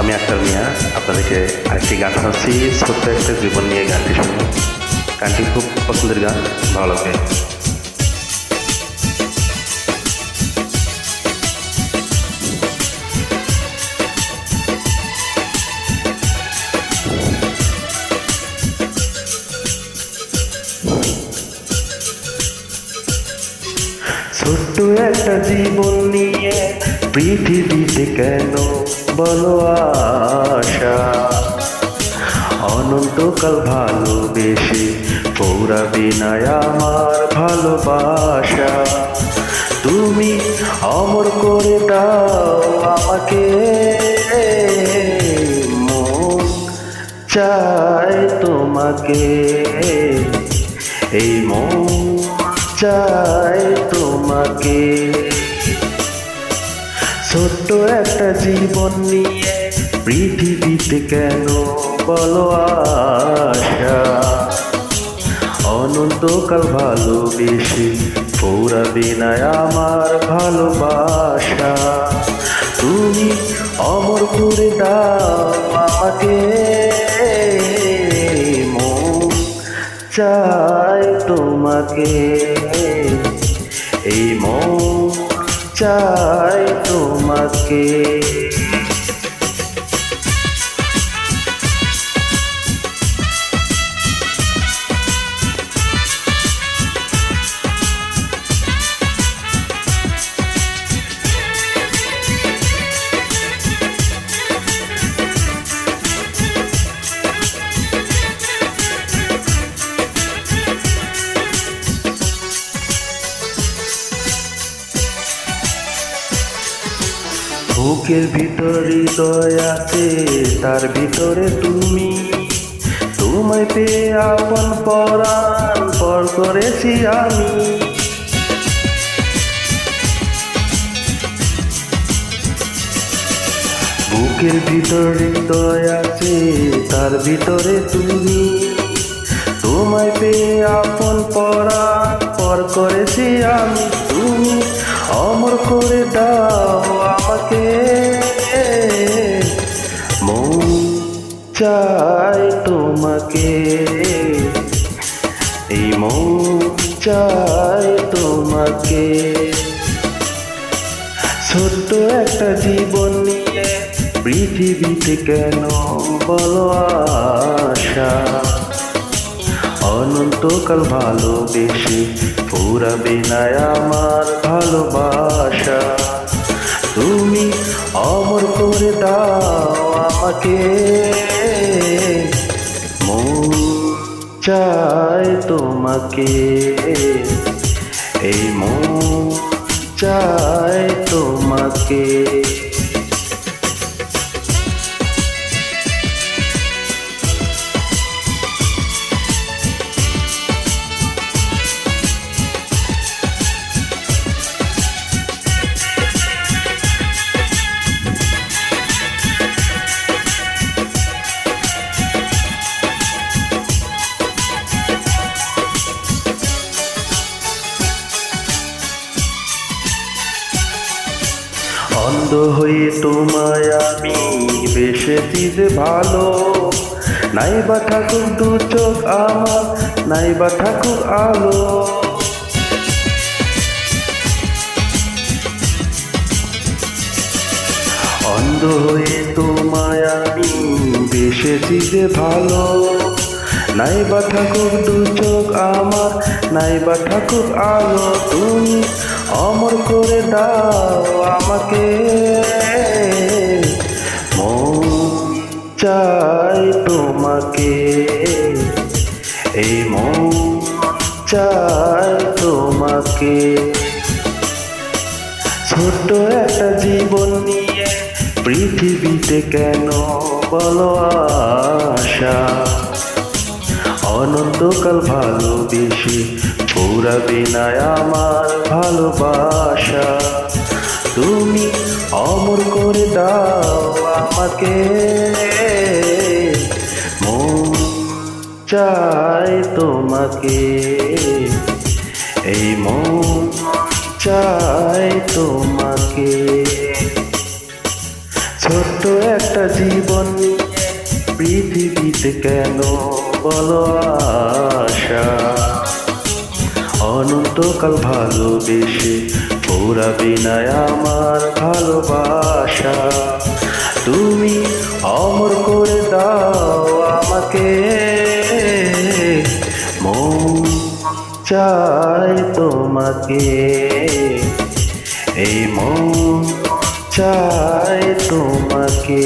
আমি আক্তার মিয়া আপনাদেরকে আরেকটি গান শোনাচ্ছি। ছোট্ট একটা জীবন নিয়ে গানটি শুনুন। গানটি খুব পছন্দের গান, ভালো লাগবে। ছোট্ট একটা জীবন নিয়ে পৃথিবীতে কেন বলো আশা? অনন্তকাল ভালোবেসে পৌরাবে না আমার ভালোবাসা। তুমি অমর করে দাও আমাকে, মন চাই তোমাকে। এই মন চাই তোমাকে। ছোট্ট একটা জীবন নিয়ে পৃথিবীতে কেন বলো আশা? অনন্তকাল ভালোবেসে পৌরাবে না আমার ভালোবাসা। তুমি অমর করে দাও আমাকে চাই তোমাকে। এই মন চাই তোমাকে। বুকের ভিতর দয়াতে তার ভিতরে তুমি। তোমায় পেয়ে আপন পরাণ পর করেছি আমি। বুকের ভিতর আছে, তার ভিতরে তুমি। তোমায় পেয়ে আপন পরাণ পর করেছি আমি। তুমি অমর করে দাও। চাই তোমাকে। এই মন চাই তোমাকে। ছোট্ট একটা জীবন নিয়ে পৃথিবীতে কেন বলো আশা? অনন্তকাল ভালোবেসে পুরাবে না আমার ভালোবাসা। তুমি অমর করে দাও আমাকে। চাই তোমাকে। এই মন চাই তোমাকে। অন্ধ হয়ে তোমায় আমি বেসেছি যে ভালো। নাই বা ঠাকুর দু চোখ আমার নাই বা ঠাকুর আলো। অন্ধ হয়ে তোমায় আমি বেসেছি যে ভালো। নাই বা ঠাকুর দু চোখ আমার নাই বা ঠাকুর আলো। তুমি অমর করে দাও আমাকে। চাই তোমাকে। এই মন চাই তোমাকে। ছোট একটা জীবন নিয়ে পৃথিবীতে কেন বলো আশা? অনন্তকাল ভালোবেসে পুরাবে না আমার ভালোবাসা। তুমি অমর করে দাও আমাকে। চাই তোমাকে। এই মন চাই তোমাকে। ছোট্ট একটা জীবন পৃথিবীতে কেন বলো আশা? অনন্তকাল ভালোবেসে পুরাবি না আমার ভালোবাসা। চাই তোমাকে। এই মন চাই তোমাকে।